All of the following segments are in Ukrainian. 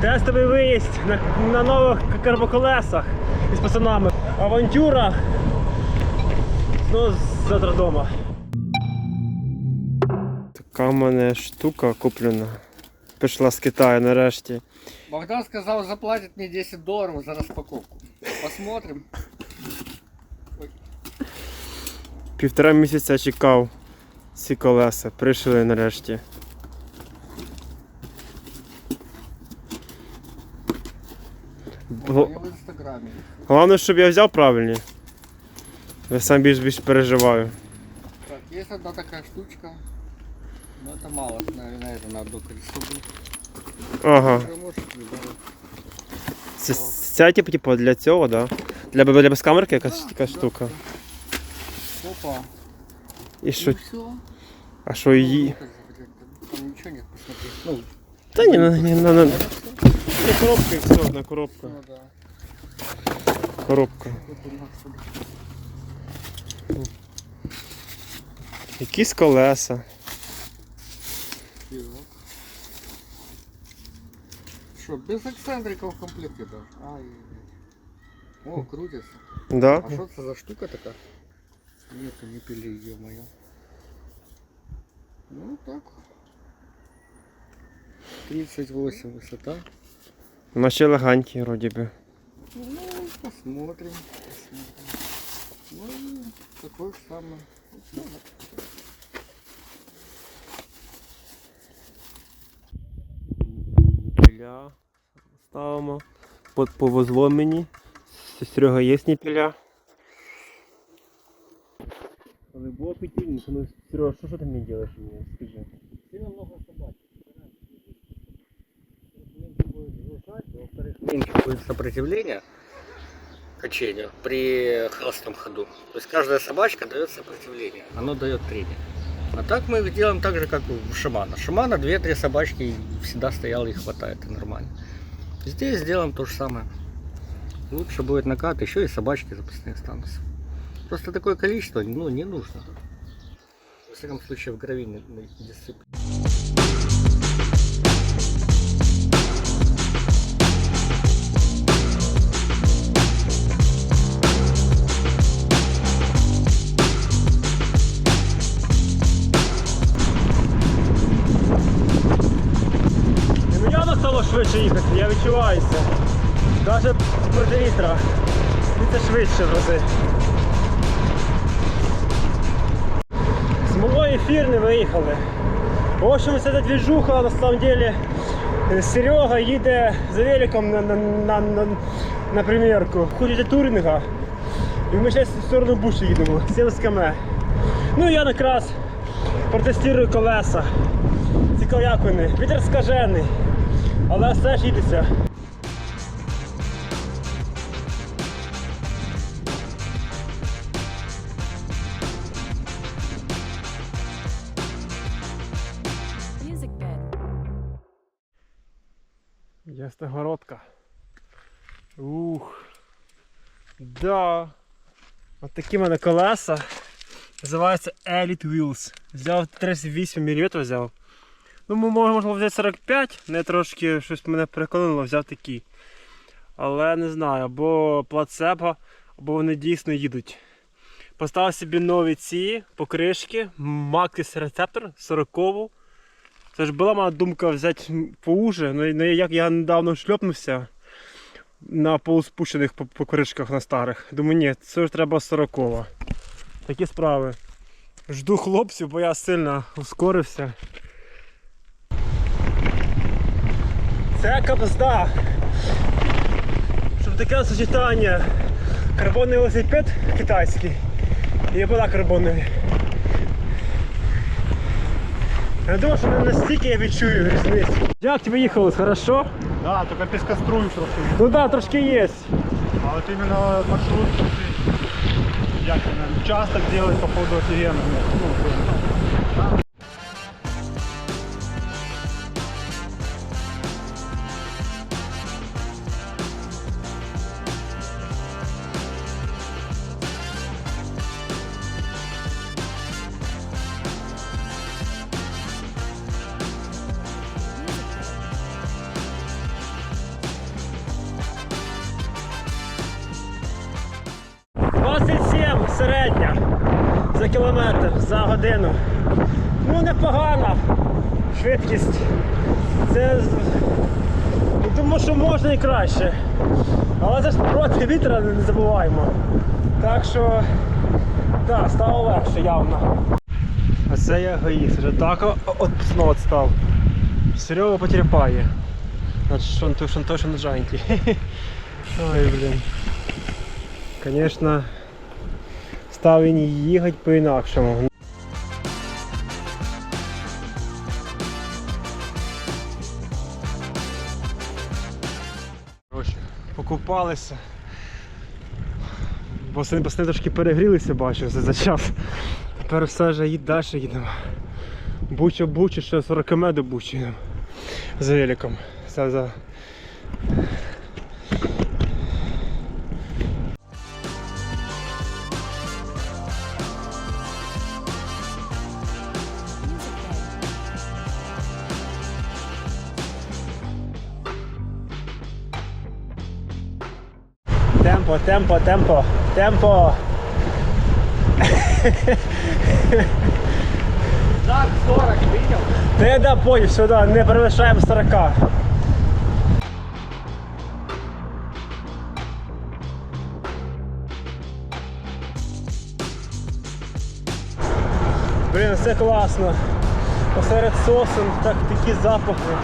Тестовий виїзд на, на нових карбоколесах із пацанами. Авантюра. Ну, завтра вдома. Така в мене штука куплена. Прийшла з Китаю нарешті. Богдан сказал, заплатит мне 10 долларов за распаковку. Посмотрим. Півтора місяця чекав ці колеса. Прийшли нарешті. Гл- Я в инстаграме. Головне, щоб я взяв правильні. Я сам більш більш переживаю. Так, есть одна такая штучка. Но это мало, наверное, это на одно колесо будет. Ага. Уже может выбрать. Це, це типу, типу для цього, да? Для, для безкамерки якась така штука. Опа. І що? И все. А що її? Там ничего нет, посмотри. Ну, Та ні, на, ні, на, Це коробка і все, одна коробка. Ну да. Коробка. Якісь колеса. Что, без эксцентриков в комплекте даже? Ай, О, крутится. Да? А что это за штука такая? Нету, не пили, ё-моё. Ну так. 38 высота. Наші елегантні, вроді би. Ну, посмотрим. посмотрим. Ну, же самый. Ну. Піля ставимо. Под повезло мені. Серега є піля. Але було петельник, ну Серега, що, що ти мені робиш? Скажи. Сильно много собак. Меньше будет сопротивления качению при холостом ходу. То есть каждая собачка дает сопротивление, оно дает трение. А так мы их делаем так же, как у Шимана. Шимана 2-3 собачки всегда стояло и хватает, и нормально. Здесь сделаем то же самое. Лучше будет накат, еще и собачки запасные останутся. Просто такое количество ну, не нужно. Во всяком случае, в гравийной дисциплине. Стало швидше їхати, я відчуваю це. Навіть проти вітра. Це швидше в рази. З малої фірни виїхали. В общем, ця движуха на самом деле. е, Серега їде за великом на, на, на, на, на примірку. Ходить до туринга. І ми зараз в сторону Буші їдемо, 70 км. Ну я якраз протестую колеса. Цікаво, як вони. Вітер скажений, але все ж їдеться. Bed. Ясногородка. Ух. Да. От такі в мене колеса. Називаються Elite Wheels. Взяв 38 мм взяв. Ну, мо- можна взяти 45, не трошки щось мене переконало, взяв такі. Але не знаю, або плацебо, або вони дійсно їдуть. Поставив собі нові ці покришки, Maxis рецептор 40 Це ж була моя думка взяти поуже, ну, і- ну як я недавно шльопнувся на полуспущених покришках на старих. Думаю, ні, це ж треба 40 Такі справи. Жду хлопців, бо я сильно ускорився. Це капзда. Щоб таке сочетання карбонний велосипед китайський і була карбоновий. Я думаю, що настільки я відчую різницю. Як тебе їхалось, хорошо? Да, только пескоструй трохи. Ну да, трошки є. А вот именно маршрут як він, участок делать по ходу офигенно. Ну, кілометр за годину. Ну непогана швидкість. Це ну, тому що можна і краще. Але це ж проти вітра не забуваємо. Так що так стало легше явно. А це я гаїс, вже так от отпусно став. Серега потерпає. Шантошен на джанті. Ой, блін. Конечно, став він їхати по-інакшому. Покупалися. Пацани, пацани трошки перегрілися, бачу, за, час. Тепер все ж їдь далі їдемо. Буча буча, ще 40 км до Бучі. За великом. Все за. Темпо, темпо, темпо, темпо. Так, 40, видел? Ти да понял, сюди, не перевищаємо 40. Блін, все класно. Посеред сосен так, такі запахи.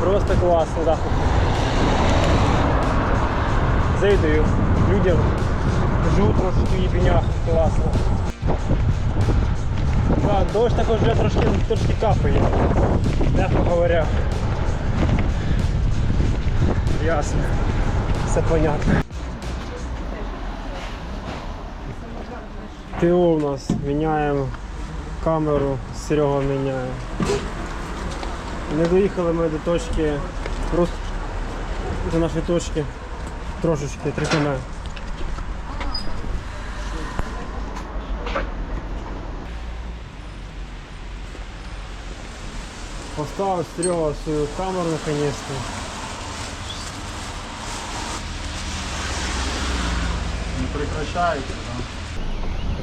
Просто класні запахи. Зайдую людям. Живу трошки в їбінях, класно. Так, дощ також вже трошки, трошки капає. М'яко говоря. Ясно. Все понятно. ТО у нас міняємо камеру, Серега міняє. Не доїхали ми до точки, просто до нашої точки трошечки 3 км. Поставив Серега свою камеру наконец-то. Не прекращаете,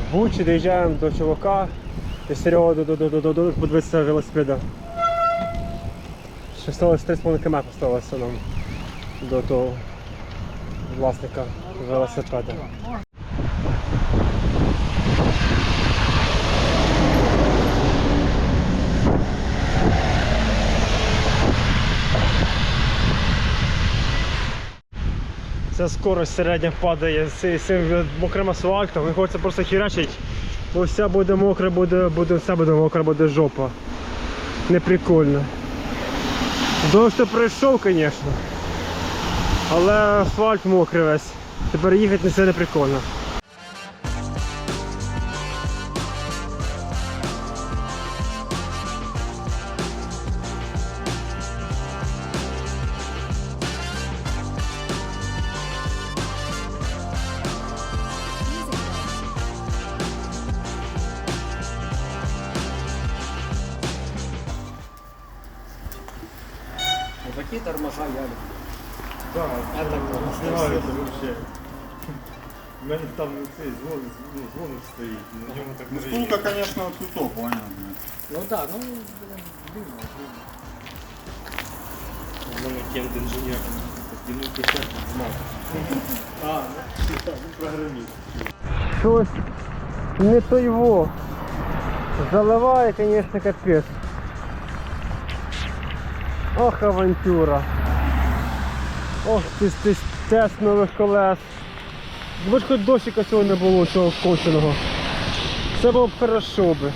В Бучі доїжджаємо до чувака і Серега до, до, до, до, до, до подивитися велосипеда. Ще сталося 3,5 км осталося нам до того власника велосипеда. Ця скорость середня падає з цим мокрим асфальтом, не хочеться просто хірачить, бо все буде мокре, буде, буде, все буде мокре, буде жопа. Не прикольно. Дощ прийшов, звісно. Але асфальт мокрий весь. Тепер їхати не все не прикольно. Такие тормоза я люблю. Да, Это классно. нравится вообще. У мене там цей звон, ну, звоник стоїть, на ньому так не Стулка, конечно, тут понятно. Ну да, ну, блин, длинно, длинно. У мене кент інженер. Дінуки знав. А, ну, програміст. Щось не то його. Заливає, звісно, капець. Ох, авантюра. Ох, ти, ти тест нових колес. Бо ж хоч дощика цього не було, цього конченого. Це було б хорошо би.